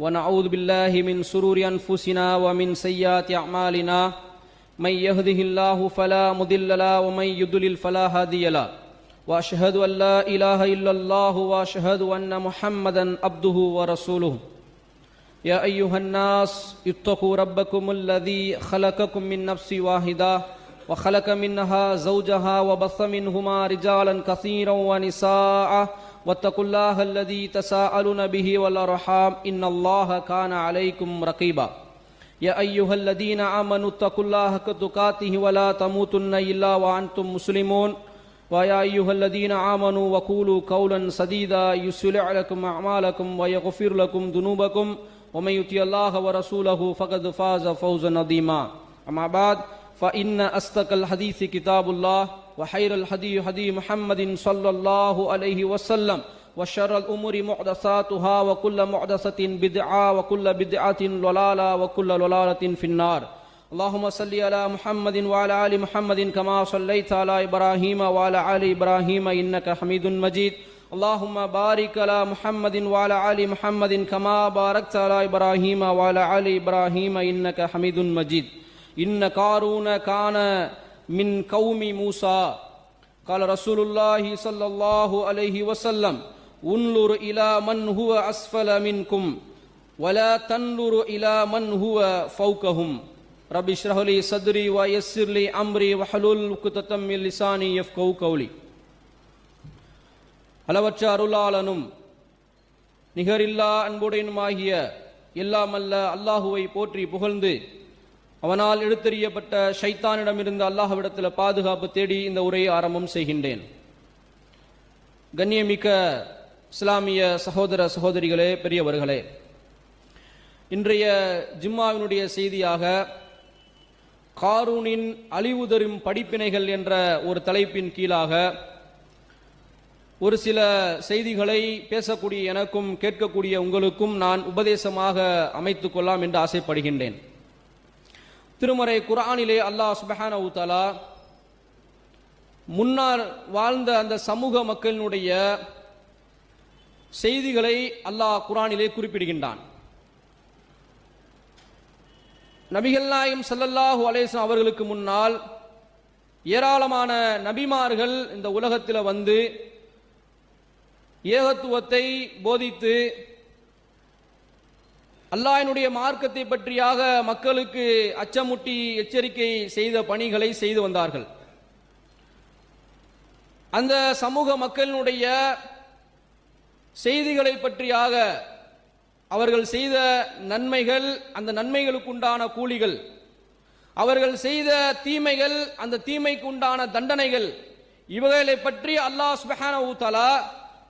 ونعوذ بالله من سرور أنفسنا ومن سيئات أعمالنا. من يهده الله فلا مضل له ومن يضلل فلا هادي له. وأشهد أن لا إله إلا الله وأشهد أن محمدا عبده ورسوله. يا أيها الناس اتقوا ربكم الذي خلقكم من نفس واحدة وخلق منها زوجها وبث منهما رجالا كثيرا ونساء واتقوا الله الذي تساءلون به والارحام ان الله كان عليكم رقيبا. يا ايها الذين امنوا اتقوا الله حق تقاته ولا تموتن الا وانتم مسلمون. ويا ايها الذين امنوا وقولوا قولا سديدا يصلح لكم اعمالكم ويغفر لكم ذنوبكم. ومن يطع الله ورسوله فقد فاز فوزا عظيما. اما بعد فان اصدق الحديث كتاب الله. وخير الهدي هدي محمد صلى الله عليه وسلم وشر الأمور محدثاتها وكل محدثة بدعة وكل بدعة ضلالة وكل ضلالة في النار. اللهم صل على محمد وعلى آل محمد كما صليت على إبراهيم وعلى آل إبراهيم إنك حميد مجيد. اللهم بارك على محمد وعلى آل محمد كما باركت على إبراهيم وعلى آل إبراهيم إنك حميد مجيد. إن قارون كان من قوم موسى قال رسول الله صلى الله عليه وسلم انظر الى من هو اسفل منكم ولا تنظر الى من هو فوقهم رب اشرح لي صدري ويسر لي امري واحلل عقدة من لساني يفقهوا قولي அளவற்ற அருளாளனும் நிகரில்லா அன்புடையனுமாகிய எல்லாமல்ல அல்லாஹுவை போற்றி புகழ்ந்து அவனால் எடுத்தெறியப்பட்ட ஷைத்தானிடமிருந்து அல்லாஹ்விடத்தில் பாதுகாப்பு தேடி இந்த உரையை ஆரம்பம் செய்கின்றேன். கண்ணியமிக்க இஸ்லாமிய சகோதர சகோதரிகளே பெரியவர்களே இன்றைய ஜிம்மாவினுடைய செய்தியாக காரூனின் அழிவுதரும் படிப்பினைகள் என்ற ஒரு தலைப்பின் கீழாக ஒரு சில செய்திகளை பேசக்கூடிய எனக்கும் கேட்கக்கூடிய உங்களுக்கும் நான் உபதேசமாக அமைத்துக் கொள்ளலாம் என்று ஆசைப்படுகின்றேன். திருமறை குரானிலே அல்லாஹ் சுபஹான தலா முன்னார் வாழ்ந்த அந்த சமூக மக்களினுடைய செய்திகளை அல்லாஹ் குரானிலே குறிப்பிடுகின்றான். நபிகள் நாயம் சல்லல்லாஹு அலேசன் அவர்களுக்கு முன்னால் ஏராளமான நபிமார்கள் இந்த உலகத்தில் வந்து ஏகத்துவத்தை போதித்து அல்லாஹினுடைய மார்க்கத்தை பற்றியாக மக்களுக்கு அச்சமுட்டி எச்சரிக்கை செய்த பணிகளை செய்து வந்தார்கள். அந்த சமூக மக்களினுடைய செய்திகளை பற்றியாக அவர்கள் செய்த நன்மைகள் அந்த நன்மைகளுக்கு உண்டான கூலிகள் அவர்கள் செய்த தீமைகள் அந்த தீமைக்கு உண்டான தண்டனைகள் இவைகளை பற்றி அல்லாஹ் சுபஹான ஊத்தலா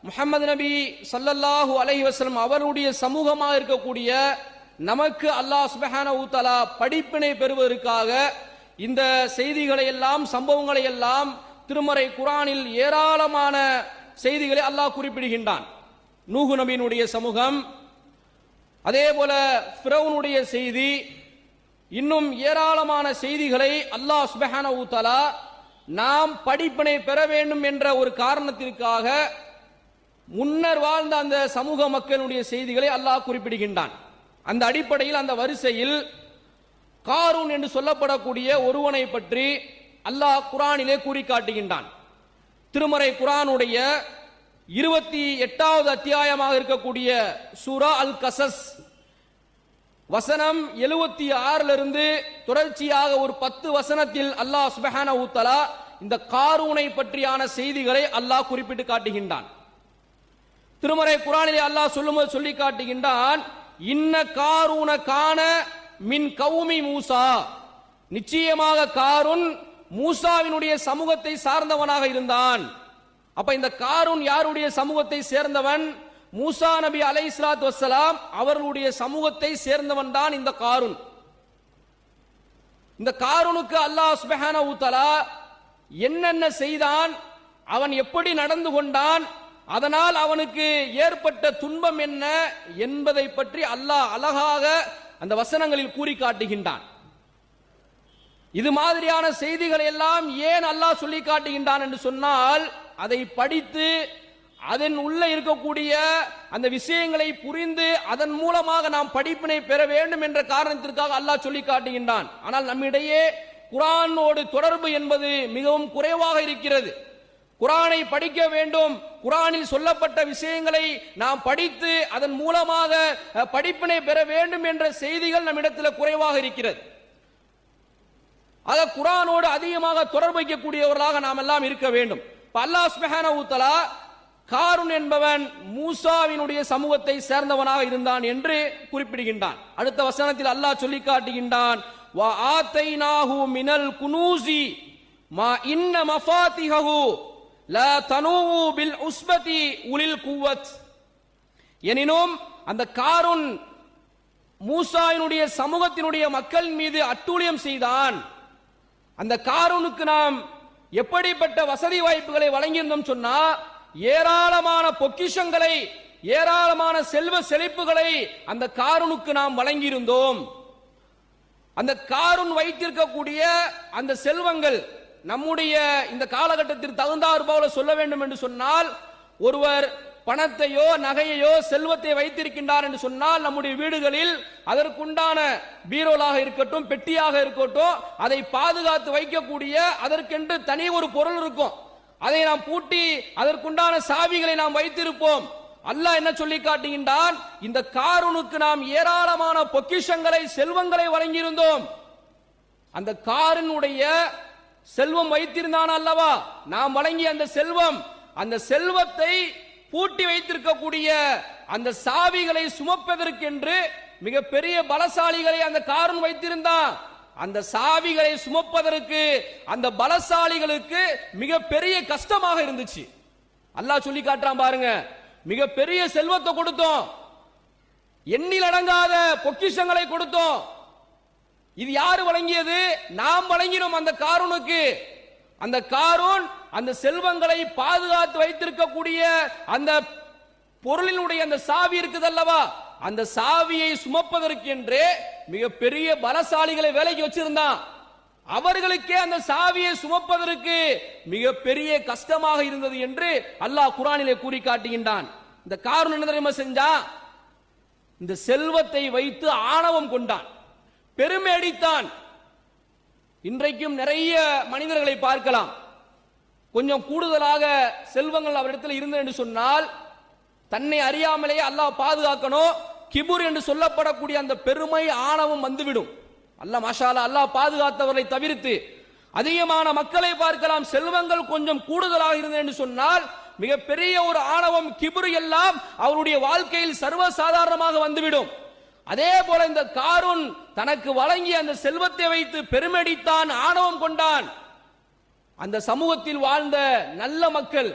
முகமது நபி சல்லல்லாஹு அலஹி அவருடைய சமூகமாக இருக்கக்கூடிய நமக்கு அல்லாஹ் சுபஹான ஊத்தலா படிப்பினை பெறுவதற்காக இந்த செய்திகளை எல்லாம் சம்பவங்களை எல்லாம் திருமறை குரானில் ஏராளமான செய்திகளை அல்லாஹ் குறிப்பிடுகின்றான். நூகு நபியினுடைய சமூகம் அதே போல ஃபிரௌனுடைய செய்தி இன்னும் ஏராளமான செய்திகளை அல்லாஹ் சுபஹான ஊத்தலா நாம் படிப்பினை பெற வேண்டும் என்ற ஒரு காரணத்திற்காக முன்னர் வாழ்ந்த அந்த சமூக மக்களுடைய செய்திகளை அல்லாஹ் குறிப்பிடுகின்றான். அந்த அடிப்படையில் அந்த வரிசையில் காரூன் என்று சொல்லப்படக்கூடிய ஒருவனை பற்றி அல்லாஹ் குரானிலே கூறி காட்டுகின்றான் திருமறை குரானுடைய இருபத்தி எட்டாவது அத்தியாயமாக இருக்கக்கூடிய சூரா அல் கசஸ் வசனம் எழுபத்தி ஆறுல இருந்து தொடர்ச்சியாக ஒரு பத்து வசனத்தில் அல்லாஹ் சுபஹான ஊத்தலா இந்த காரூனை பற்றியான செய்திகளை அல்லாஹ் குறிப்பிட்டு காட்டுகின்றான். திருமறை குரானிலே அல்லாஹ் சொல்லும்போது சொல்லி காட்டுகின்றான் இன்ன காரூன காண மின் கவுமி மூசா. நிச்சயமாக காருன் மூசாவினுடைய சமூகத்தை சார்ந்தவனாக இருந்தான். அப்ப இந்த காரூன் யாருடைய சமூகத்தை சேர்ந்தவன்? மூசா நபி அலை இஸ்லாத் வசலாம் அவர்களுடைய சமூகத்தை சேர்ந்தவன் தான் இந்த காருன். இந்த காரூனுக்கு அல்லாஹ் சுபஹான என்னென்ன செய்தான்? அவன் எப்படி நடந்து கொண்டான்? அதனால் அவனுக்கு ஏற்பட்ட துன்பம் என்ன என்பதை பற்றி அல்லாஹ் அழகாக அந்த வசனங்களில் கூறி காட்டுகின்றான். இது மாதிரியான செய்திகளை எல்லாம் ஏன் அல்லாஹ் சொல்லி காட்டுகின்றான் என்று சொன்னால் அதை படித்து அதன் உள்ள இருக்கக்கூடிய அந்த விஷயங்களை புரிந்து அதன் மூலமாக நாம் படிப்பினை பெற வேண்டும் என்ற காரணத்திற்காக அல்லாஹ் சொல்லி காட்டுகின்றான். ஆனால் நம்மிடையே குரானோடு தொடர்பு என்பது மிகவும் குறைவாக இருக்கிறது. குரானை படிக்க வேண்டும். குரானில் சொல்லப்பட்ட விஷயங்களை நாம் படித்து அதன் மூலமாக படிப்பினை பெற வேண்டும் என்ற செய்திகள் நம்மிடத்தில் குறைவாக இருக்கிறது. ஆக குரானோடு அதிகமாக தொடர்பு வைக்கக்கூடியவர்களாக நாம் எல்லாம் இருக்க வேண்டும். இப்ப அல்லாஹ் ஸ்மெஹான தஆலா காருன் என்பவன் மூசாவினுடைய சமூகத்தை சேர்ந்தவனாக இருந்தான் என்று குறிப்பிடுகின்றான். அடுத்த வசனத்தில் அல்லாஹ் சொல்லி காட்டுகின்றான் மினல் குனூசி மா இன்ன மஃபாத்திஹு லா தனுவு பில் உஸ்பதி உலில் குவத் எனினும் அந்த காருன் மூசாயினுடைய சமூகத்தினுடைய மக்கள் மீது அட்டூழியம் செய்தான். அந்த காரூனுக்கு நாம் எப்படிப்பட்ட வசதி வாய்ப்புகளை வழங்கியிருந்தோம் சொன்னா ஏராளமான பொக்கிஷங்களை ஏராளமான செல்வ செழிப்புகளை அந்த காரூனுக்கு நாம் வழங்கியிருந்தோம். அந்த காருன் வைத்திருக்கக்கூடிய அந்த செல்வங்கள் நம்முடைய இந்த காலகட்டத்திற்கு தகுந்தாற் போல சொல்ல வேண்டும் என்று சொன்னால் ஒருவர் பணத்தையோ நகையையோ செல்வத்தை வைத்திருக்கின்றார் என்று சொன்னால் நம்முடைய வீடுகளில் அதற்குண்டான பீரோலாக இருக்கட்டும் பெட்டியாக இருக்கட்டும் அதை பாதுகாத்து வைக்கக்கூடிய அதற்கென்று தனி ஒரு பொருள் இருக்கும். அதை நாம் பூட்டி அதற்குண்டான சாவிகளை நாம் வைத்திருப்போம். அல்லாஹ் என்ன சொல்லி காட்டுகின்றான்? இந்த காருனுக்கு நாம் ஏராளமான பொக்கிஷங்களை செல்வங்களை வழங்கியிருந்தோம். அந்த காரினுடைய செல்வம் வைத்திருந்தான் அல்லவா? நாம் வழங்கிய அந்த செல்வம் அந்த செல்வத்தை பூட்டி வைத்திருக்கக்கூடிய அந்த சாவிகளை சுமப்பதற்கென்று மிக பெரிய பலசாலிகளை அந்த காரன் வைத்திருந்தான். அந்த சாவிகளை சுமப்பதற்கு அந்த பலசாலிகளுக்கு மிக பெரிய கஷ்டமாக இருந்துச்சு. அல்லாஹ் சொல்லி காட்டுறான் பாருங்க. மிக பெரிய செல்வத்தை கொடுத்தோம். எண்ணில் அடங்காத பொக்கிஷங்களை கொடுத்தோம். இது யாரு வழங்கியது? நாம் வழங்கினோம் அந்த காரூனுக்கு. அந்த காரூன் அந்த செல்வங்களை பாதுகாத்து வைத்திருக்கக்கூடிய அந்த பொருளினுடைய அந்த சாவி இருக்குது அல்லவா அந்த சாவியை சுமப்பதற்கு என்று மிக பெரிய பலசாலிகளை வேலைக்கு வச்சிருந்தான். அவர்களுக்கே அந்த சாவியை சுமப்பதற்கு மிக பெரிய கஷ்டமாக இருந்தது என்று அல்லாஹ் குரானிலே கூறி காட்டுகின்றான் இந்த காரணம் என்ன தெரியுமா செஞ்சா இந்த செல்வத்தை வைத்து ஆணவம் கொண்டான். பெருமையடித்தான் இன்றைக்கும் நிறைய மனிதர்களை பார்க்கலாம். கொஞ்சம் கூடுதலாக செல்வங்கள் அவரிடத்தில் இருந்தது என்று சொன்னால் தன்னை அறியாமலேயே அல்லாஹ் பாதுகாக்கணும் கிபுர் என்று சொல்லப்படக்கூடிய அந்த பெருமை ஆணவம் வந்துவிடும். அல்லாஹ் மாஷாலா அல்லாஹ் பாதுகாத்தவரை தவிர்த்து அதிகமான மக்களை பார்க்கலாம். செல்வங்கள் கொஞ்சம் கூடுதலாக இருந்தது என்று சொன்னால் மிகப்பெரிய ஒரு ஆணவம் கிபுரு எல்லாம் அவருடைய வாழ்க்கையில் சர்வசாதாரணமாக வந்துவிடும். அதே போல இந்த காரூன் தனக்கு வழங்கிய அந்த செல்வத்தை வைத்து பெருமடித்தான் ஆணவம் கொண்டான். அந்த சமூகத்தில் வாழ்ந்த நல்ல மக்கள்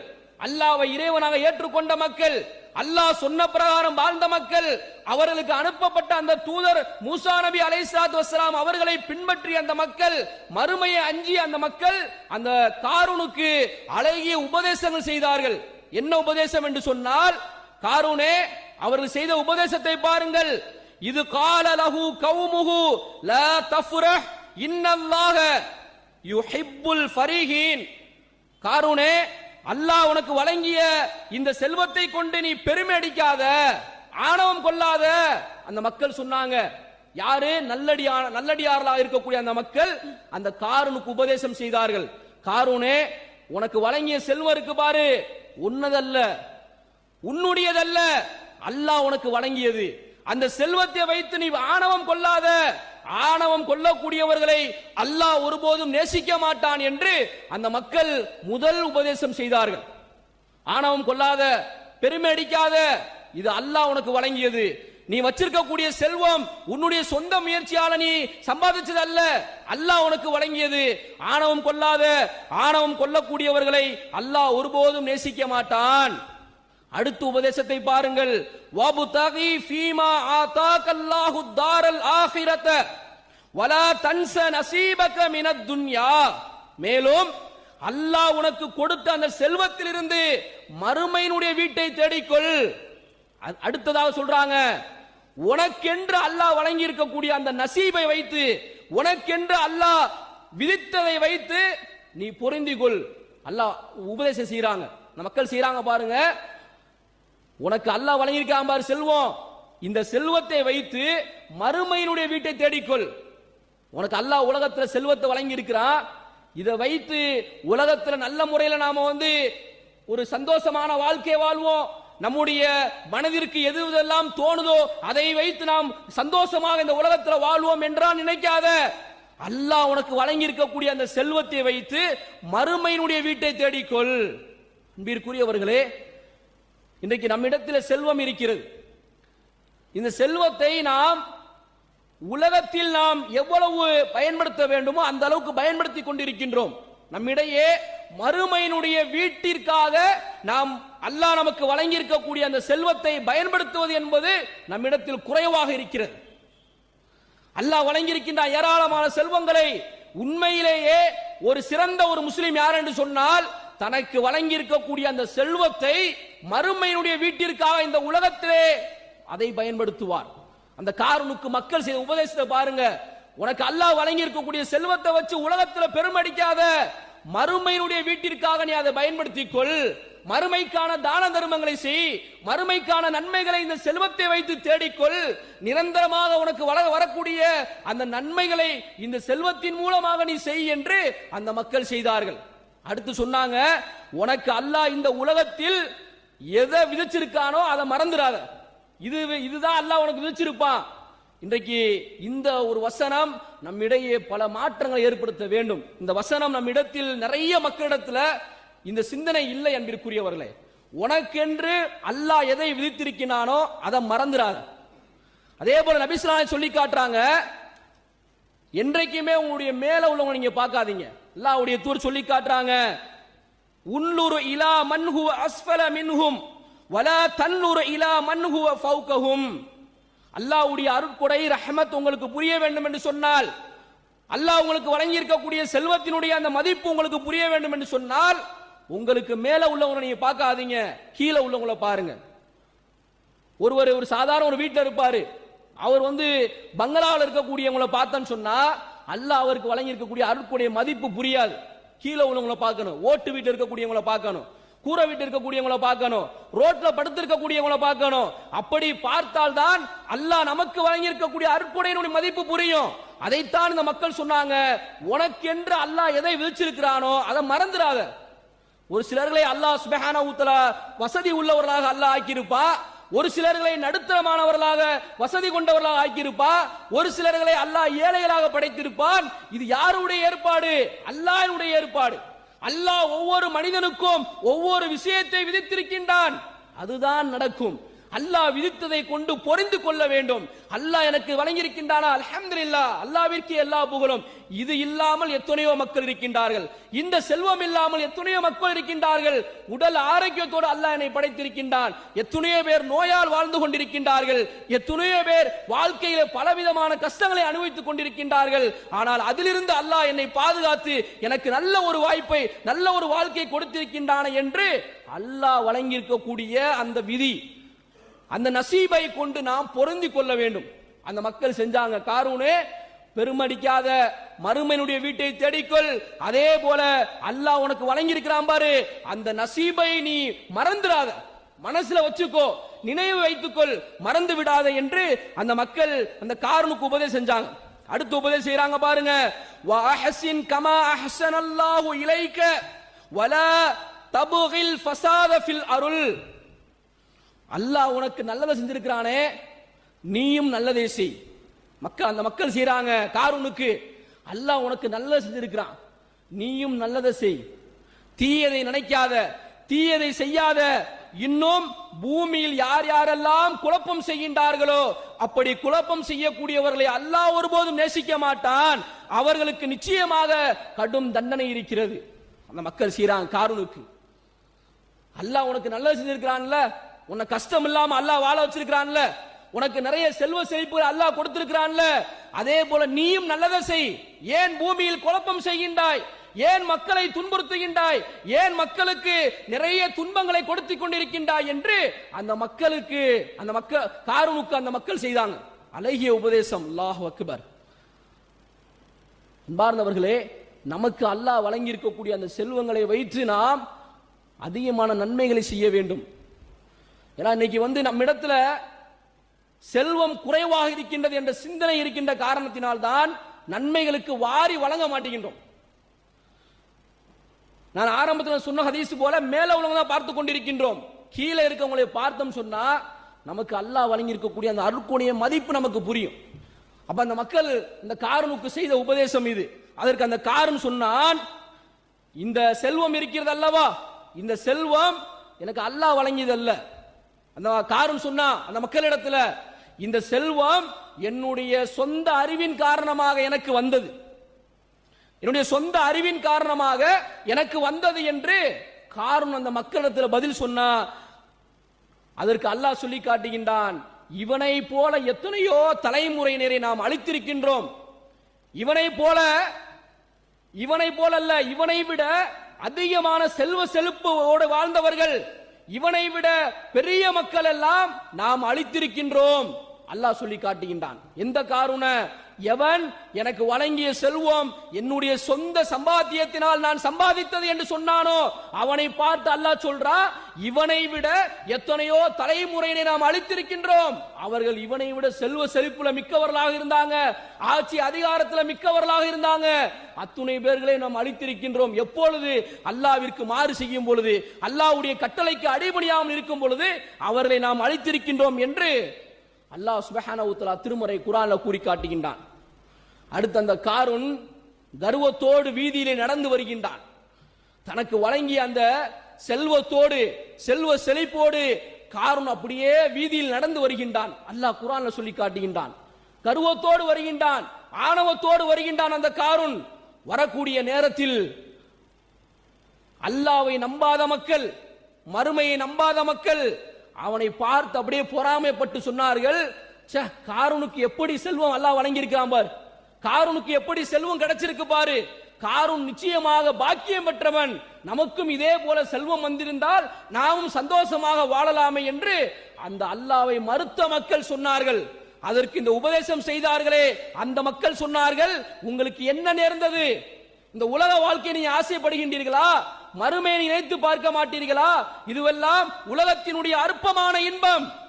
அல்லாவை இறைவனாக ஏற்றுக்கொண்ட மக்கள் அல்லாஹ் சொன்ன பிரகாரம் வாழ்ந்த மக்கள் அவர்களுக்கு அனுப்பப்பட்ட அந்த தூதர் மூசா நபி அலைசாத் வசலாம் அவர்களை பின்பற்றி அந்த மக்கள் மறுமையை அஞ்சி அந்த மக்கள் அந்த காரூனுக்கு அழகிய உபதேசங்கள் செய்தார்கள். என்ன உபதேசம் என்று சொன்னால் காரூனே அவர்கள் செய்த உபதேசத்தை பாருங்கள். இது கால லஹு கௌமுஹு லா தஃப்ரஹ் இன்னல்லாஹ யுஹிப்புல் ஃபரீஹீன். காரூனே அல்லாஹ் உனக்கு வழங்கிய இந்த செல்வத்தை கொண்டு நீ பெருமை அடிக்காத ஆணவம் கொள்ளாத. அந்த மக்கள் சொன்னாங்க யாரு? நல்லடியான நல்லடியார்களாக இருக்கக்கூடிய அந்த மக்கள் அந்த காரூனுக்கு உபதேசம் செய்தார்கள். காரூனே உனக்கு வழங்கிய செல்வம் இருக்கு பாரு உன்னதல்ல உன்னுடையதல்ல அல்லாஹ் உனக்கு வழங்கியது. அந்த செல்வத்தை வைத்து நீ ஆணவம் கொள்ளாத ஆணவம் கொள்ளக்கூடியவர்களை அல்லாஹ் ஒருபோதும் நேசிக்க மாட்டான் என்று அந்த மக்கள் முதல் உபதேசம் செய்தார்கள். ஆணவம் கொள்ளாத பெருமை அடிக்காத இது அல்லாஹ் உனக்கு வழங்கியது. நீ வச்சிருக்கக்கூடிய செல்வம் உன்னுடைய சொந்த முயற்சியால நீ சம்பாதிச்சது அல்ல அல்லாஹ் உனக்கு வழங்கியது. ஆணவம் கொள்ளாத ஆணவம் கொள்ளக்கூடியவர்களை அல்லாஹ் ஒருபோதும் நேசிக்க மாட்டான். அடுத்த உபதேசத்தை பாருங்கள். வாபு தகி ஃபீமா ஆதாகல்லாஹு தாரல் ஆகிரத. வலா தன்ச நசீபக மினத் துன்யா. மேலும் அல்லாஹ் உனக்கு கொடுத்த அந்த செல்வத்திலிருந்து மறுமையினுடைய வீட்டை தேடிக்கொள். அடுத்ததாக சொல்றாங்க உனக்கென்று அல்லாஹ் வழங்கி இருக்கக்கூடிய அந்த நசீபை வைத்து உனக்கென்று அல்லாஹ் விதித்ததை வைத்து நீ பொருந்திக் கொள் அல்லாஹ் உபதேசம் செய்யறாங்க மக்கள் செய்யறாங்க பாருங்க உனக்கு அல்லாஹ் வழங்கியிருக்கான் பாரு செல்வம். இந்த செல்வத்தை வைத்து மறுமையினுடைய வீட்டை தேடிக்கொள். உனக்கு அல்லாஹ் உலகத்துல செல்வத்தை வழங்கி இருக்கிறான் இதை வைத்து உலகத்துல நல்ல முறையில நாம வந்து ஒரு சந்தோஷமான வாழ்க்கை வாழ்வோம். நம்முடைய மனதிற்கு எது எதெல்லாம் தோணுதோ அதை வைத்து நாம் சந்தோஷமாக இந்த உலகத்துல வாழ்வோம் என்றால் நினைக்காத. அல்லாஹ் உனக்கு வழங்கி இருக்கக்கூடிய அந்த செல்வத்தை வைத்து மறுமையினுடைய வீட்டை தேடிக்கொள். அன்பிற்குரியவர்களே இன்றைக்கு நம்மிடத்தில் செல்வம் இருக்கிறது. இந்த செல்வத்தை நாம் உலகத்தில் நாம் எவ்வளவு பயன்படுத்த வேண்டுமோ அந்த அளவுக்கு பயன்படுத்தி கொண்டிருக்கின்றோம். நம்மிடையே மறுமையினுடைய வீட்டிற்காக நாம் அல்லாஹ் நமக்கு வழங்கியிருக்கக்கூடிய அந்த செல்வத்தை பயன்படுத்துவது என்பது நம்மிடத்தில் குறைவாக இருக்கிறது. அல்லாஹ் வழங்கியிருக்கின்ற ஏராளமான செல்வங்களை உண்மையிலேயே ஒரு சிறந்த ஒரு முஸ்லீம் யார் என்று சொன்னால் தனக்கு வழங்கி இருக்கக்கூடிய அந்த செல்வத்தை மறுமையினுடைய வீட்டிற்காக இந்த உலகத்திலே அதை பயன்படுத்துவார். அந்த காரனுக்கு மக்கள் செய்த உபதேசத்தை பாருங்க. உனக்கு அல்லாஹ் வழங்கி இருக்கக்கூடிய செல்வத்தை வச்சு உலகத்துல பெருமடிக்காத மறுமையினுடைய வீட்டிற்காக நீ அதை பயன்படுத்திக் கொள் மறுமைக்கான தான தர்மங்களை செய். மறுமைக்கான நன்மைகளை இந்த செல்வத்தை வைத்து தேடிக்கொள். நிரந்தரமாக உனக்கு வளர வரக்கூடிய அந்த நன்மைகளை இந்த செல்வத்தின் மூலமாக நீ செய் என்று அந்த மக்கள் செய்தார்கள். அடுத்து சொன்னாங்க உனக்கு அல்லாஹ் இந்த உலகத்தில் எதை விதைச்சிருக்கானோ அதை மறந்துடாத. இது இதுதான் அல்லாஹ் உனக்கு விதைச்சிருப்பான். இன்றைக்கு இந்த ஒரு வசனம் நம்மிடையே பல மாற்றங்களை ஏற்படுத்த வேண்டும். இந்த வசனம் நம்மிடத்தில் நிறைய மக்களிடத்துல இந்த சிந்தனை இல்லை அன்பிற்குரியவர்களே. உனக்கென்று அல்லாஹ் எதை விதித்திருக்கிறானோ அதை மறந்துடாத. அதே போல நபிஸ்லாம் சொல்லி காட்டுறாங்க என்றைக்குமே உங்களுடைய மேல உள்ளவங்க நீங்க பார்க்காதீங்க. அல்லாஹ்வுடைய தூர் சொல்லி காட்டுறாங்க உன்லுரு இலா மன்ஹு அஸ்ஃபல மின்ஹும் வலா தன்னுரு இலா மன்ஹுவ ஃபௌகஹும். அல்லாஹ்வுடைய அருட்கொடை ரஹமத் உங்களுக்கு புரிய வேண்டும் என்று சொன்னால் அல்லாஹ் உங்களுக்கு வழங்கி இருக்கக்கூடிய செல்வத்தினுடைய அந்த மதிப்பு உங்களுக்கு புரிய வேண்டும் என்று சொன்னால் உங்களுக்கு மேல உள்ளவங்களை நீங்க பார்க்காதீங்க கீழே உள்ளவங்கள பாருங்க. ஒருவர் ஒரு சாதாரண ஒரு வீட்டில் இருப்பாரு அவர் வந்து பங்களாவில் இருக்கக்கூடியவங்கள பார்த்தேன்னு சொன்னா அல்லாஹ் அவருக்கு வழங்கி இருக்கக்கூடிய அருட்கொடைய மதிப்பு புரியாது. கீழே உள்ளவங்கள பார்க்கணும். ஓட்டு வீட்டில் இருக்கக்கூடியவங்கள பார்க்கணும். கூரை வீட்டில் இருக்கக்கூடியவங்கள பார்க்கணும். ரோட்ல படுத்து இருக்கக்கூடியவங்களை பார்க்கணும். அப்படி பார்த்தால் தான் அல்லாஹ் நமக்கு வழங்கி இருக்கக்கூடிய அற்புடையினுடைய மதிப்பு புரியும். அதைத்தான் இந்த மக்கள் சொன்னாங்க. உனக்கென்று அல்லாஹ் எதை விதிச்சிருக்கிறானோ அதை மறந்துடாத. ஒரு சிலர்களை அல்லாஹ் சுபஹானா ஊத்தலா வசதி உள்ளவர்களாக அல்லாஹ் ஆக்கியிருப்பா. ஒரு சிலர்களை நடுத்தரமானவர்களாக வசதி கொண்டவர்களாக ஆக்கியிருப்பா. ஒரு சிலர்களை அல்லாஹ் ஏழைகளாக படைத்திருப்பான். இது யாருடைய ஏற்பாடு? அல்லாஹினுடைய ஏற்பாடு. அல்லாஹ் ஒவ்வொரு மனிதனுக்கும் ஒவ்வொரு விஷயத்தை விதித்திருக்கின்றான். அதுதான் நடக்கும். அல்லாஹ் விதித்ததை கொண்டு பொறிந்து கொள்ள வேண்டும். அல்லாஹ் எனக்கு வழங்கியிருக்கின்றானா? அல்ஹம்துலில்லாஹ் அல்லாஹ்விற்கு எல்லா புகழும். இது இல்லாமல் எத்தனையோ மக்கள் இருக்கின்றார்கள். இந்த செல்வம் இல்லாமல் எத்தனையோ மக்கள் இருக்கின்றார்கள். உடல் ஆரோக்கியத்தோடு அல்லாஹ் என்னை படைத்திருக்கின்றான். எத்தனையோ பேர் நோயால் வாழ்ந்து கொண்டிருக்கின்றார்கள். எத்தனையோ பேர் வாழ்க்கையில பலவிதமான கஷ்டங்களை அனுபவித்துக் கொண்டிருக்கின்றார்கள். ஆனால் அதிலிருந்து அல்லாஹ் என்னை பாதுகாத்து எனக்கு நல்ல ஒரு வாய்ப்பை நல்ல ஒரு வாழ்க்கை கொடுத்திருக்கின்றான என்று அல்லாஹ் வழங்கியிருக்கக்கூடிய அந்த விதி. அந்த நசீபை கொண்டு நாம் பொருந்தி கொள்ள வேண்டும். அந்த மக்கள் செஞ்சாங்க காரூனே பெருமடிக்காத மறுமையினுடைய வீட்டை தேடிக்கொள். அதே போல அல்லாஹ் உனக்கு வழங்கியிருக்கிறான் பாரு. அந்த நசீபை நீ மறந்துடாத. மனசுல வச்சுக்கோ. நினைவு வைத்துக்கொள். மறந்து விடாத என்று அந்த மக்கள் அந்த காரனுக்கு உபதேசம் செஞ்சாங்க. அடுத்து உபதேசம் செய்யறாங்க பாருங்க. வஅஹ்சின் கமா அஹ்ஸனல்லாஹு இலைக்க வலா தபுகில் ஃபசாத ஃபில் அருள். அல்லாஹ் உனக்கு நல்லதை செஞ்சிருக்கிறானே நீயும் நல்லதே செய். மக்கள் அந்த மக்கள் செய்யறாங்க காரூனுக்கு. அல்லாஹ் உனக்கு நல்லதை செஞ்சிருக்கிறான். நீயும் நல்லதை செய். தீயதை நினைக்காத தீயதை செய்யாத இன்னும் பூமியில் யார் யாரெல்லாம் குழப்பம் செய்கின்றார்களோ அப்படி குழப்பம் செய்யக்கூடியவர்களை அல்லாஹ் ஒருபோதும் நேசிக்க மாட்டான். அவர்களுக்கு நிச்சயமாக கடும் தண்டனை இருக்கிறது. அந்த மக்கள் செய்யறாங்க காரூனுக்கு. அல்லாஹ் உனக்கு நல்லது செஞ்சிருக்கிறான்ல உன்னை கஷ்டம் இல்லாம அல்லாஹ் வாழ வச்சிருக்கிறான்ல. உனக்கு நிறைய செல்வ செழிப்பு அல்லாஹ் கொடுத்திருக்கிறான்ல. அதே போல நீயும் நல்லதை செய். ஏன் பூமியில் குழப்பம் செய்கின்றாய்? ஏன் மக்களை துன்புறுத்துகின்றாய்? ஏன் மக்களுக்கு நிறைய துன்பங்களை கொடுத்து கொண்டிருக்கின்றாய் என்று அந்த மக்களுக்கு அந்த மக்கள் காரூனுக்கு அந்த மக்கள் செய்தாங்க. அழகிய உபதேசம். அல்லாஹ் அக்பர். அன்பார்ந்தவர்களே நமக்கு அல்லாஹ் வழங்கி இருக்கக்கூடிய அந்த செல்வங்களை வைத்து நாம் அதிகமான நன்மைகளை செய்ய வேண்டும். ஏன்னா இன்னைக்கு வந்து நம்மிடத்துல செல்வம் குறைவாக இருக்கின்றது என்ற சிந்தனை இருக்கின்ற காரணத்தினால்தான் நன்மைகளுக்கு வாரி வழங்க மாட்டேங்கின்றோம் நான் ஆரம்பத்தில் சொன்ன ஹதீஸ் போல மேல உள்ளவங்க தான் பார்த்து கொண்டிருக்கின்றோம். கீழே இருக்கவங்களை பார்த்தோம் சொன்னா நமக்கு அல்லாஹ் வழங்கி இருக்கக்கூடிய அந்த அருட்கொடைய மதிப்பு நமக்கு புரியும். அப்ப அந்த மக்கள் இந்த காரனுக்கு செய்த உபதேசம் இது. அதற்கு அந்த காரன் சொன்னான் இந்த செல்வம் இருக்கிறது அல்லவா? இந்த செல்வம் எனக்கு அல்லாஹ் வழங்கியது அல்ல. அந்த காரன் சொன்னா அந்த மக்களிடத்துல இந்த செல்வம் என்னுடைய சொந்த அறிவின் காரணமாக எனக்கு வந்தது. என்னுடைய சொந்த அறிவின் காரணமாக எனக்கு வந்தது என்று காரன் அந்த மக்களிடத்தில் பதில் சொன்னா அதற்கு அல்லாஹ் சொல்லி காட்டுகின்றான் இவனை போல எத்தனையோ தலைமுறையினரை நாம் அழித்திருக்கின்றோம். இவனை போல இவனை போல அல்ல இவனை விட அதிகமான செல்வ செழிப்போடு வாழ்ந்தவர்கள் இவனை விட பெரிய மக்கள் எல்லாம் நாம் அழித்திருக்கின்றோம். அல்லாஹ் சொல்லி காட்டுகின்றான். எந்த காருண? எவன் எனக்கு வழங்கிய செல்வம் என்னுடைய சொந்த சம்பாத்தியத்தினால் நான் சம்பாதித்தது என்று சொன்னானோ அவனை பார்த்து அல்லாஹ் சொல்றா இவனை விட எத்தனையோ தலைமுறையினை நாம் அழித்திருக்கின்றோம். அவர்கள் இவனை விட செல்வ செழிப்புல மிக்கவர்களாக இருந்தாங்க ஆட்சி அதிகாரத்துல மிக்கவர்களாக இருந்தாங்க. அத்துணை பேர்களை நாம் அழித்திருக்கின்றோம். எப்பொழுது? அல்லாவிற்கு மாறு செய்யும் பொழுது அல்லாஹ்வுடைய கட்டளைக்கு அடிபணியாமல் இருக்கும் பொழுது அவர்களை நாம் அழித்திருக்கின்றோம் என்று அல்லாஹ் சுபஹானஹு திருமறை குர்ஆன்ல கூறி காட்டுகின்றான். அடுத்து அந்த காரூன் கர்வத்தோடு வீதியிலே நடந்து வருகின்றான். தனக்கு வழங்கிய அந்த செல்வத்தோடு செல்வ செழிப்போடு காரூன் அப்படியே வீதியில் நடந்து வருகின்றான். அல்லாஹ் குரான்ல சொல்லி காட்டுகின்றான். கர்வத்தோடு வருகின்றான் ஆணவத்தோடு வருகின்றான் அந்த காரூன் வரக்கூடிய நேரத்தில் அல்லாவை நம்பாத மக்கள் மறுமையை நம்பாத மக்கள் அவனை பார்த்து அப்படியே பொறாமைப்பட்டு சொன்னார்கள் காரூனுக்கு எப்படி செல்வம் அல்லாஹ் வழங்கியிருக்கான் பார். காரூனுக்கு எப்படி செல்வம் கிடைச்சிருக்கு பாரு? காரூன் நிச்சயமாக பாக்கியம் பெற்றவன். நமக்கும் இதே போல செல்வம் வந்திருந்தால் நாமும் சந்தோஷமாக வாழலாமே என்று அந்த அல்லாவை மறுத்த மக்கள் சொன்னார்கள். அதற்கு இந்த உபதேசம் செய்தார்களே. அந்த மக்கள் சொன்னார்கள் உங்களுக்கு என்ன நேர்ந்தது? இந்த உலக வாழ்க்கையை நீங்க ஆசைப்படுகின்றீர்களா? மறுமையை நினைத்து பார்க்க மாட்டீர்களா? இதுவெல்லாம் உலகத்தினுடைய அற்பமான இன்பம்.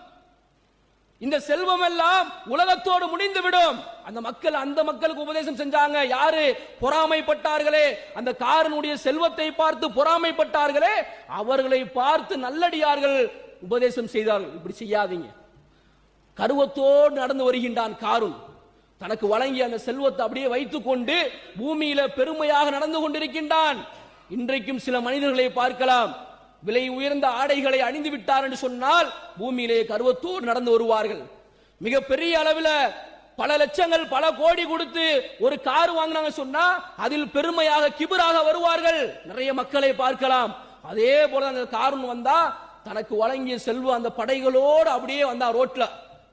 இந்த செல்வம் எல்லாம் உலகத்தோடு முடிந்து விடும் அந்த மக்கள் அந்த மக்களுக்கு உபதேசம் செஞ்சாங்க. யாரு? பொறாமைப்பட்டார்களே. அந்த காரனுடைய செல்வத்தை பார்த்து பொறாமைப்பட்டார்களே. அவர்களை பார்த்து நல்லடியார்கள் உபதேசம் செய்தார்கள். இப்படி செய்யாதீங்க. கருவத்தோடு நடந்து வருகின்றான் காரும் தனக்கு வழங்கிய அந்த செல்வத்தை அப்படியே வைத்துக் கொண்டு பூமியில பெருமையாக நடந்து கொண்டிருக்கின்றான். இன்றைக்கும் சில மனிதர்களை பார்க்கலாம். விலை உயர்ந்த ஆடைகளை அணிந்து விட்டார் என்று சொன்னால் பூமியிலே கருவத்தோடு நடந்து வருவார்கள். மிக பெரிய அளவில் பல லட்சங்கள் பல கோடி கொடுத்து ஒரு கார் வாங்கினாங்க சொன்னா அதில் பெருமையாக கிபராக வருவார்கள். நிறைய மக்களை பார்க்கலாம். அதே போல அந்த காரும் வந்தா தனக்கு வழங்கிய செல்வம் அந்த படைகளோடு அப்படியே வந்தா ரோட்ல.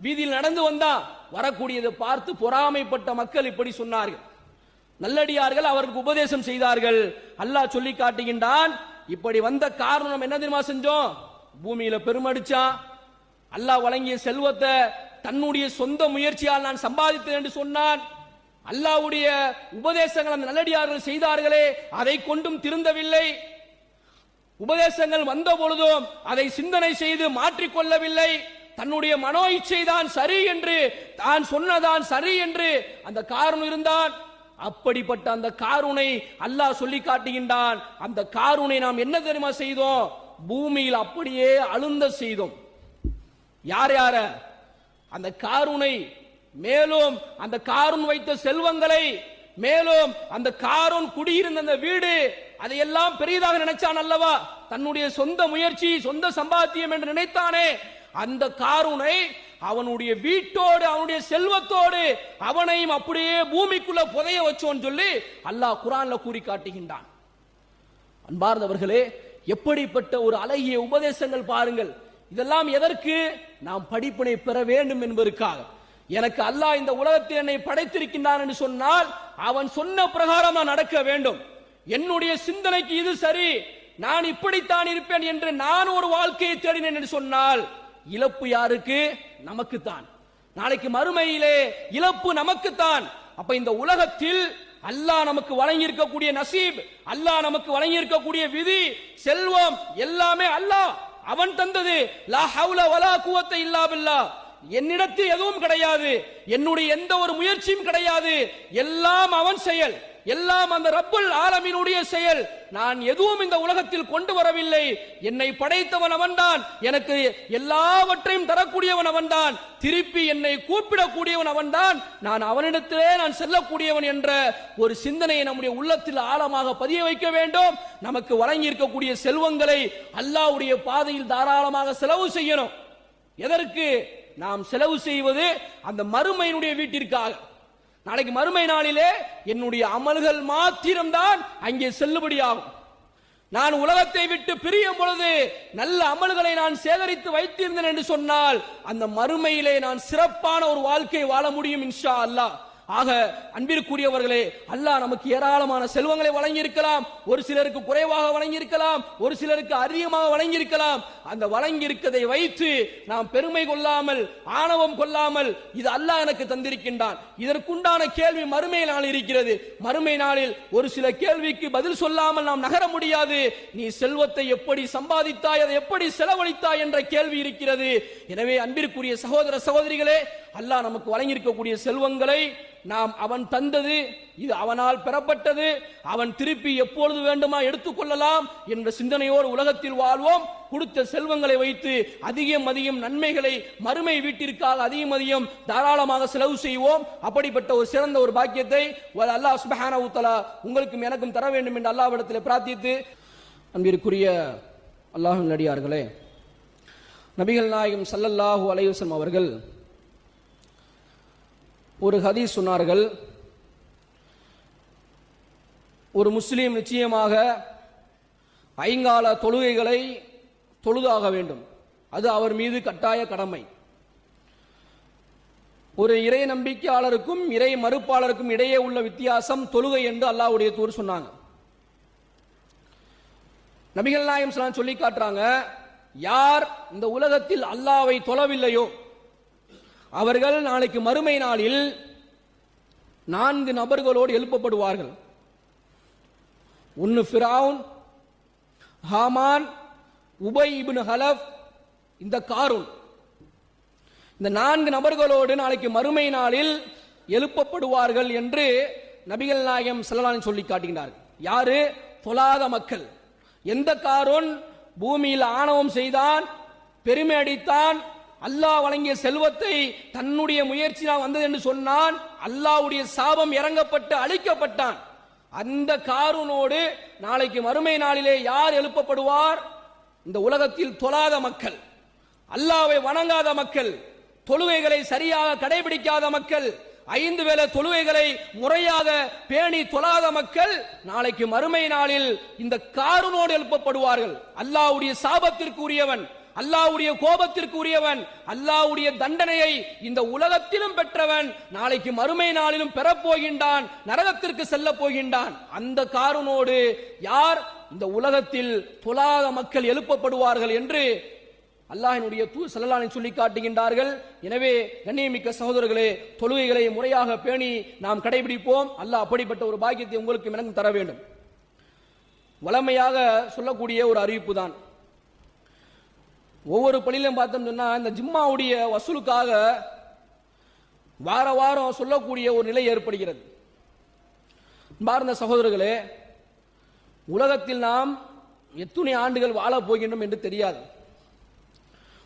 வீதியில் நடந்து வந்தா வரக்கூடியதை பார்த்து பொறாமைப்பட்ட மக்கள் இப்படி சொன்னார்கள். நல்லடியார்கள் அவருக்கு உபதேசம் செய்தார்கள். அல்லாஹ் சொல்லி காட்டுகின்றான் இப்படி வந்த காரணம் என்ன தெரியுமா செஞ்சோம்? பூமியில பெருமடிச்சான் அல்லாஹ் வழங்கிய செல்வத்தை தன்னுடைய சொந்த முயற்சியால் நான் சம்பாதித்தேன் என்று சொன்னான். அல்லாஹ்வுடைய உபதேசங்கள் அந்த நல்லடியார்கள் செய்தார்களே அதை கொண்டும் திருந்தவில்லை. உபதேசங்கள் வந்த பொழுதும் அதை சிந்தனை செய்து மாற்றிக்கொள்ளவில்லை. தன்னுடைய மனோ இச்சை தான் சரி என்று தான் சொன்னதான் சரி என்று அந்த காரணம் இருந்தான். அப்படிப்பட்ட அந்த காருணை அல்லாஹ் சொல்லி காட்டுகின்றான். அந்த காருணை நாம் என்ன தெரியுமா செய்தோம்? பூமியில் அப்படியே அழுந்த செய்தோம். யார் யார? அந்த காருணை மேலும் அந்த காருன் வைத்த செல்வங்களை மேலும் அந்த காரூன் குடியிருந்த அந்த வீடு அதையெல்லாம் பெரியதாக நினைச்சான் அல்லவா? தன்னுடைய சொந்த முயற்சி சொந்த சம்பாத்தியம் என்று நினைத்தானே? அந்த காருனை அவனுடைய வீட்டோடு அவனுடைய செல்வத்தோடு அவனையும் அப்படியே பூமிக்குள்ள புதைய வச்சோன்னு சொல்லி அல்லாஹ் குரான்ல கூறி காட்டுகின்றான். அன்பார்ந்தவர்களே எப்படிப்பட்ட ஒரு அழகிய உபதேசங்கள் பாருங்கள். இதெல்லாம் எதற்கு? நாம் படிப்பினை பெற வேண்டும் என்பதற்காக. எனக்கு அல்லாஹ் இந்த உலகத்தில் என்னை படைத்திருக்கின்றான் என்று சொன்னால் அவன் சொன்ன பிரகாரம் நான் நடக்க வேண்டும். என்னுடைய சிந்தனைக்கு இது சரி. நான் இப்படித்தான் இருப்பேன் என்று நான் ஒரு வாழ்க்கையை தேடினேன் என்று சொன்னால் இழப்பு யாருக்கு? நமக்குத்தான். நாளைக்கு மறுமையிலே இழப்பு நமக்குத்தான். அப்ப இந்த உலகத்தில் அல்லாஹ் நமக்கு வழங்கி இருக்கக்கூடிய நசீப் அல்லாஹ் நமக்கு வழங்கி இருக்கக்கூடிய விதி செல்வம் எல்லாமே அல்லாஹ் அவன் தந்தது. லா ஹவுல வலா குவத்தை இல்லா பில்லா. என்னிடத்தில் எதுவும் கிடையாது. என்னுடைய எந்த ஒரு முயற்சியும் கிடையாது. எல்லாம் அவன் செயல். எல்லாம் அந்த ரப்புல் ஆலமினுடைய செயல். நான் எதுவும் இந்த உலகத்தில் கொண்டு வரவில்லை. என்னை படைத்தவன் அவன்தான். எனக்கு எல்லாவற்றையும் தரக்கூடியவன் அவன்தான். திருப்பி என்னை கூப்பிடக்கூடியவன் அவன்தான். நான் அவனிடத்திலே நான் செல்லக்கூடியவன் என்ற ஒரு சிந்தனையை நம்முடைய உள்ளத்தில் ஆழமாக பதிய வைக்க வேண்டும். நமக்கு வழங்கி இருக்கக்கூடிய செல்வங்களை அல்லாஹ்வுடைய பாதையில் தாராளமாக செலவு செய்யணும். எதற்கு? நாம் செலவு செய்வது அந்த மறுமையினுடைய வீட்டிற்காக. நாளைக்கு மறுமை நாளிலே என்னுடைய அமல்கள் மாத்திரம்தான் அங்கே செல்லுபடியாகும். நான் உலகத்தை விட்டு பிரியும் பொழுது நல்ல அமல்களை நான் சேகரித்து வைத்திருந்தேன் என்று சொன்னால் அந்த மறுமையிலே நான் சிறப்பான ஒரு வாழ்க்கை வாழ முடியும் இன்ஷா அல்லாஹ். ஆக அன்பிற்குரியவர்களே அல்லாஹ் நமக்கு ஏராளமான செல்வங்களை வழங்கி இருக்கலாம் ஒரு சிலருக்கு குறைவாக வழங்கி இருக்கலாம் ஒரு சிலருக்கு அதிகமாக வழங்கி இருக்கலாம் அந்த வழங்கி இருக்கதை வைத்து நாம் பெருமை கொள்ளாமல் ஆணவம் கொள்ளாமல் இது அல்லாஹ் எனக்கு தந்திருக்கின்றான். இதற்குண்டான கேள்வி மறுமை நாள் இருக்கிறது. மறுமை நாளில் ஒரு சில கேள்விக்கு பதில் சொல்லாமல் நாம் நகர முடியாது. நீ செல்வத்தை எப்படி சம்பாதித்தாய் அதை எப்படி செலவழித்தாய் என்ற கேள்வி இருக்கிறது. எனவே அன்பிற்குரிய சகோதர சகோதரிகளே அல்லாஹ் நமக்கு வழங்கியிருக்கக்கூடிய செல்வங்களை நாம் அவன் தந்தது இது அவனால் பெறப்பட்டது அவன் திருப்பி எப்பொழுது வேண்டுமா எடுத்துக்கொள்ளலாம் என்ற சிந்தனையோடு உலகத்தில் வாழ்வோம். கொடுத்த செல்வங்களை வைத்து அதிகம் அதிகம் நன்மைகளை மறுமை வீட்டிற்காக அதிகம் அதிகம் தாராளமாக செலவு செய்வோம். அப்படிப்பட்ட ஒரு சிறந்த ஒரு பாக்கியத்தை வல்ல அல்லாஹ் சுபஹான உத்தலா உங்களுக்கும் எனக்கும் தர வேண்டும் என்று அல்லாவிடத்தில் பிரார்த்தித்து அன்பிற்குரிய அல்லாஹ் நடிகார்களே நபிகள் நாயகம் சல்லல்லாஹூ அலைவசம் அவர்கள் ஒரு ஹதீஸ் சொன்னார்கள். ஒரு முஸ்லீம் நிச்சயமாக ஐங்கால தொழுகைகளை தொழுதாக வேண்டும். அது அவர் மீது கட்டாய கடமை. ஒரு இறை நம்பிக்கையாளருக்கும் இறை மறுப்பாளருக்கும் இடையே உள்ள வித்தியாசம் தொழுகை என்று அல்லாஹ்வுடைய தூர் சொன்னாங்க. நபிகள் நாயம் சொல்லி காட்டுறாங்க யார் இந்த உலகத்தில் அல்லாவை தொழவில்லையோ அவர்கள் நாளைக்கு மறுமை நாளில் நான்கு நபர்களோடு எழுப்பப்படுவார்கள். ஒன்னு Firaun Haman Ubay ibn Khalaf இந்த காரூன். இந்த நான்கு நபர்களோடு நாளைக்கு மறுமை நாளில் எழுப்பப்படுவார்கள் என்று நபிகள் நாயகம் செல்லலான் சொல்லி காட்டுகிறார்கள் யாரு? தொழாத மக்கள். எந்த காரூன்? பூமியில் ஆணவம் செய்தான் பெருமை அடித்தான் அல்லாஹ் வழங்கிய செல்வத்தை தன்னுடைய முயற்சியால் வந்தது என்று சொன்னான் அல்லாஹ்வுடைய சாபம் இறங்கப்பட்டு அழிக்கப்பட்டான். அந்த காரூனோடு நாளைக்கு மறுமை நாளிலே யார் எழுப்பப்படுவார்? இந்த உலகத்தில் தொழாத மக்கள் அல்லாவை வணங்காத மக்கள் தொழுகைகளை சரியாக கடைபிடிக்காத மக்கள் ஐந்து வேளை தொழுகைகளை முறையாக பேணி தொழாத மக்கள் நாளைக்கு மறுமை நாளில் இந்த காருனோடு எழுப்பப்படுவார்கள். அல்லாஹ்வுடைய சாபத்திற்கு அல்லாவுடைய கோபத்திற்கு உரியவன் அல்லாஹ்வுடைய தண்டனையை இந்த உலகத்திலும் பெற்றவன் நாளைக்கு மறுமை நாளிலும் பெறப்போகின்றான் நரகத்திற்கு செல்ல போகின்றான். அந்த காருனோடு யார் இந்த உலகத்தில் தொலாத மக்கள் எழுப்பப்படுவார்கள் என்று அல்லாஹினுடைய தூ செல்லலானை சொல்லி காட்டுகின்றார்கள். எனவே கண்ணியமிக்க சகோதரர்களே தொழுகைகளை முறையாக பேணி நாம் கடைபிடிப்போம். அல்லாஹ் அப்படிப்பட்ட ஒரு பாக்கியத்தை உங்களுக்கு எனக்கும் தர வேண்டும். வளமையாக சொல்லக்கூடிய ஒரு அறிவிப்பு தான் ஒவ்வொரு பள்ளியிலும் பார்த்தோம் சொன்னா இந்த ஜிம்மாவுடைய வசூலுக்காக வார வாரம் சொல்லக்கூடிய ஒரு நிலை ஏற்படுகிறது. பார்ந்த சகோதரர்களே உலகத்தில் நாம் எத்துணை ஆண்டுகள் வாழப் போகின்றோம் என்று தெரியாது.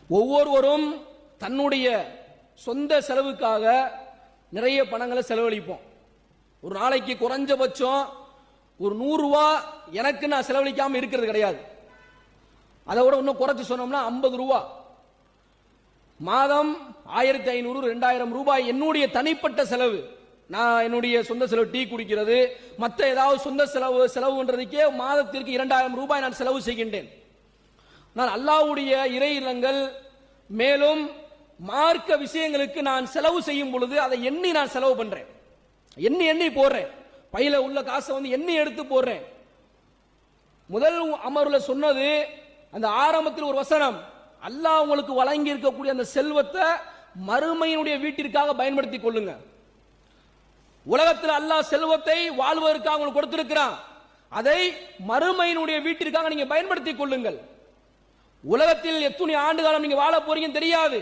ஒவ்வொருவரும் தன்னுடைய சொந்த செலவுக்காக நிறைய பணங்களை செலவழிப்போம். ஒரு நாளைக்கு குறைஞ்சபட்சம் ஒரு நூறுரூவா எனக்கு நான் செலவழிக்காமல் இருக்கிறது கிடையாது. அதை விட இன்னும் குறைச்சு சொன்னோம்னா ஐம்பது ரூபா. மாதம் ஆயிரத்தி ஐநூறு ரெண்டாயிரம் ரூபாய் என்னுடைய தனிப்பட்ட செலவு. நான் என்னுடைய சொந்த செலவு டீ குடிக்கிறது மற்ற ஏதாவது சொந்த செலவு செலவுன்றதுக்கே மாதத்திற்கு இரண்டாயிரம் ரூபாய் நான் செலவு செய்கின்றேன். நான் அல்லாஹ்வுடைய இறை இல்லங்கள் மேலும் மார்க்க விஷயங்களுக்கு நான் செலவு செய்யும் பொழுது அதை எண்ணி நான் செலவு பண்றேன். எண்ணி எண்ணி போடுறேன். பையில உள்ள காசை வந்து எண்ணி எடுத்து போடுறேன். முதல் அமர்வுல சொன்னது அந்த ஆரம்பத்தில் ஒரு வசனம் அல்லாஹ் உங்களுக்கு வழங்கி இருக்கக்கூடிய அந்த செல்வத்தை மறுமையினுடைய வீட்டிற்காக பயன்படுத்திக் கொள்ளுங்க. உலகத்தில் அல்லாஹ் செல்வத்தை வாழ்வதற்காக உங்களுக்கு கொடுத்திருக்கிறான். அதை மறுமையினுடைய வீட்டிற்காக நீங்க பயன்படுத்திக் கொள்ளுங்கள். உலகத்தில் எத்தனை ஆண்டு காலம் நீங்க வாழ போறீங்கன்னு தெரியாது.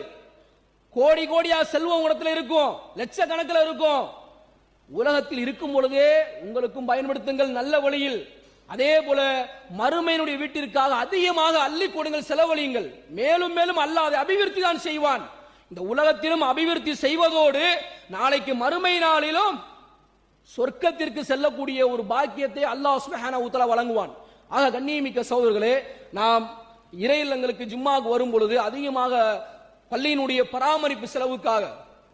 கோடி கோடியா செல்வம் உங்களிடத்துல இருக்கும் லட்சக்கணக்கில் இருக்கும். உலகத்தில் இருக்கும் பொழுதே உங்களுக்கும் பயன்படுத்துங்கள் நல்ல வழியில். அதே போல மறுமையினுடைய வீட்டிற்காக அதிகமாக அள்ளி கொடுங்கள் செலவழியுங்கள். மேலும் மேலும் அல்லாத அபிவிருத்தி தான் செய்வான். இந்த உலகத்திலும் அபிவிருத்தி செய்வதோடு நாளைக்கு மறுமை நாளிலும் சொர்க்கத்திற்கு செல்லக்கூடிய ஒரு பாக்கியத்தை அல்லாஹ் சுப்ஹானஹு உத்தர வழங்குவான். ஆக கண்ணியமிக்க சகோதரர்களே நாம் இறை இல்லங்களுக்கு ஜும்மாவுக்கு வரும் பொழுது அதிகமாக பள்ளியினுடைய பராமரிப்பு செலவுக்காக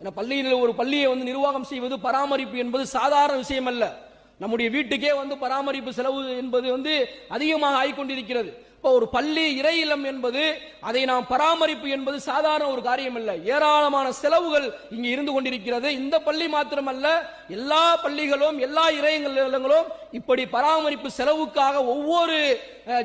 ஏன்னா பள்ளியில் ஒரு பள்ளியை வந்து நிர்வாகம் செய்வது பராமரிப்பு என்பது சாதாரண விஷயம் அல்ல நம்முடைய வீட்டுக்கே வந்து பராமரிப்பு செலவு என்பது வந்து அதிகமாக ஆய்கொண்டிருக்கிறது. இப்போ ஒரு பள்ளி இறை இல்லம் என்பது அதை நாம் பராமரிப்பு என்பது சாதாரண ஒரு காரியம் அல்ல ஏராளமான செலவுகள் இங்கு இருந்து கொண்டிருக்கிறது. இந்த பள்ளி மாத்திரமல்ல எல்லா பள்ளிகளும் எல்லா இறை இல்லங்களும் இப்படி பராமரிப்பு செலவுக்காக ஒவ்வொரு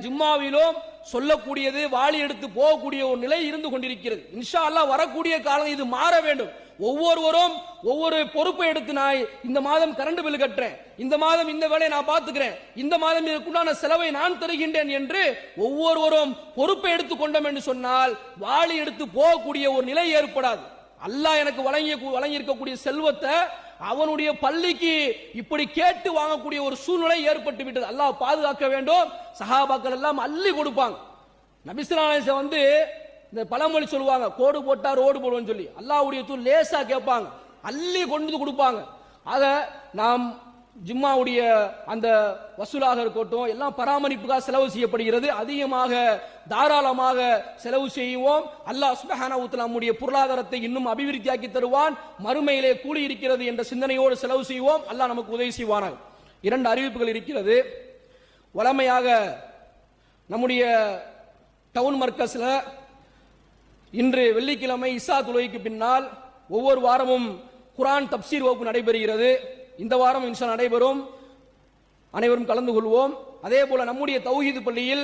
ஜும்மாவிலும் சொல்லக்கூடியது வாளி எடுத்து போகக்கூடிய ஒரு நிலை இருந்து கொண்டிருக்கிறது. இன்ஷா அல்லாஹ் வரக்கூடிய காலம் இது மாற வேண்டும். ஒவ்வொருவரும் ஒவ்வொரு பொறுப்பை எடுத்து நான் இந்த மாதம் கரண்ட் பில் கட்டுறேன். இந்த மாதம் இந்த வேலையை நான் பார்த்துக்கிறேன். இந்த மாதம் இதற்குண்டான செலவை நான் தருகின்றேன் என்று ஒவ்வொருவரும் பொறுப்பை எடுத்துக் கொண்டோம் என்று சொன்னால் வாளி எடுத்து போகக்கூடிய ஒரு நிலை ஏற்படாது. அல்லாஹ் எனக்கு வழங்கிய வழங்கி இருக்கக்கூடிய செல்வத்தை அவனுடைய பள்ளிக்கு இப்படி கேட்டு வாங்கக்கூடிய ஒரு சூழ்நிலை ஏற்பட்டு விட்டது. அல்லாஹ் பாதுகாக்க வேண்டும். சஹாபாக்கள் எல்லாம் அள்ளி கொடுப்பாங்க. நபிசுலாச வந்து இந்த பழமொழி சொல்லுவாங்க கோடு போட்டா ரோடு போடுவோம்னு சொல்லி. அல்லாஹ்வுடைய தூள் லேசா கேட்பாங்க. அள்ளி கொண்டு வந்து கொடுப்பாங்க. ஆக நாம் ஜிம்மாவுடைய அந்த வசூலாக இருக்கட்டும் எல்லாம் பராமரிப்புக்காக செலவு செய்யப்படுகிறது. அதிகமாக தாராளமாக செலவு செய்வோம். அல்லாஹ் சுப்ஹானஹு நம்முடைய பொருளாதாரத்தை இன்னும் அபிவிருத்தியாக்கி தருவான். மறுமையிலே கூலி இருக்கிறது என்ற சிந்தனையோடு செலவு செய்வோம். அல்லாஹ் நமக்கு உதவி செய்வானாக. இரண்டு அறிவிப்புகள் இருக்கிறது. வளமையாக நம்முடைய டவுன் மர்க்கஸில் இன்று வெள்ளிக்கிழமை இசா துளைக்கு பின்னால் ஒவ்வொரு வாரமும் குரான் தப்சீர் வகுப்பு நடைபெறுகிறது. இந்த வாரம் இன்ஷா நடைபெறும். அனைவரும் கலந்து கொள்வோம். அதே போல நம்முடைய தௌஹீது பள்ளியில்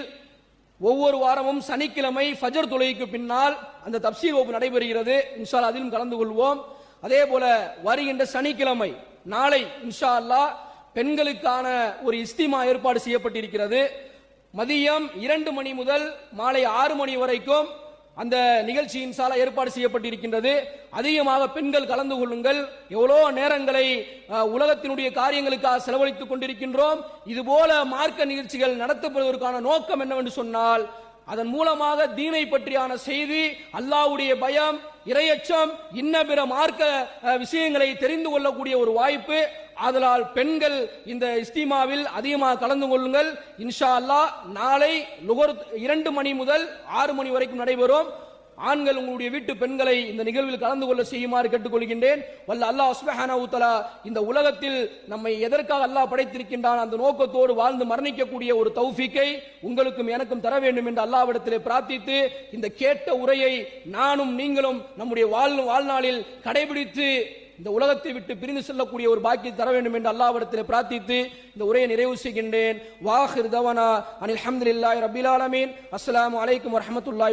ஒவ்வொரு வாரமும் சனிக்கிழமை ஃபஜர் தொழுகைக்கு பின்னால் அந்த தப்சீர் வகுப்பு நடைபெறுகிறது. இன்ஷா அதிலும் கலந்து கொள்வோம். அதே போல வருகின்ற சனிக்கிழமை நாளை இன்ஷா அல்லாஹ் பெண்களுக்கான ஒரு இஸ்திமா ஏற்பாடு செய்யப்பட்டிருக்கிறது. மதியம் இரண்டு மணி முதல் மாலை ஆறு மணி வரைக்கும் அந்த நிகழ்ச்சி இன்சால ஏற்பாடு செய்யப்பட்டிருக்கின்றது. அதிகமாக பெண்கள் கலந்து கொள்ளுங்கள். எவ்வளோ நேரங்களை உலகத்தினுடைய காரியங்களுக்காக செலவழித்துக் கொண்டிருக்கின்றோம். இதுபோல மார்க்க நிகழ்ச்சிகள் நடத்தப்படுவதற்கான நோக்கம் என்னவென்று சொன்னால் அதன் மூலமாக தீனை பற்றியான செய்தி அல்லாஹ்வுடைய பயம் இரையச்சம் இன்ன பிற மார்க்க விஷயங்களை தெரிந்து கொள்ளக்கூடிய ஒரு வாய்ப்பு ஆதலால் பெண்கள் இந்த இஸ்திமாவில் அதிகமாக கலந்து கொள்ளுங்கள். இன்ஷா அல்லாஹ் நாளை நுகர் இரண்டு மணி முதல் ஆறு மணி வரைக்கும் நடைபெறும். ஆண்கள் உங்களுடைய வீட்டு பெண்களை இந்த நிகழ்வில் கலந்து கொள்ள செய்யுமாறு கேட்டுக்கொள்கின்றேன். வல்ல அல்லாஹ் சுப்ஹானஹு உத்தலா இந்த உலகத்தில் நம்மை எதற்காக அல்லாஹ் படைத்திருக்கின்றான் அந்த நோக்கத்தோடு வாழ்ந்து மரணிக்கக்கூடிய ஒரு தௌஃபிக்கை உங்களுக்கும் எனக்கும் தர வேண்டும் என்று அல்லாவிடத்திலே பிரார்த்தித்து இந்த கேட்ட உரையை நானும் நீங்களும் நம்முடைய வாழ் வாழ்நாளில் கடைபிடித்து இந்த உலகத்தை விட்டு பிரிந்து செல்லக்கூடிய ஒரு பாக்கியம் தர வேண்டும் என்று அல்லாவிடத்தில் பிரார்த்தித்து இந்த உரையை நிறைவு செய்கின்றேன். வாஹிர் தவனா அனில் அல்ஹம்துலில்லாஹி ரபில் ஆலமீன். அஸ்லாம் அலைக்கும் வரமத்துல்லாய்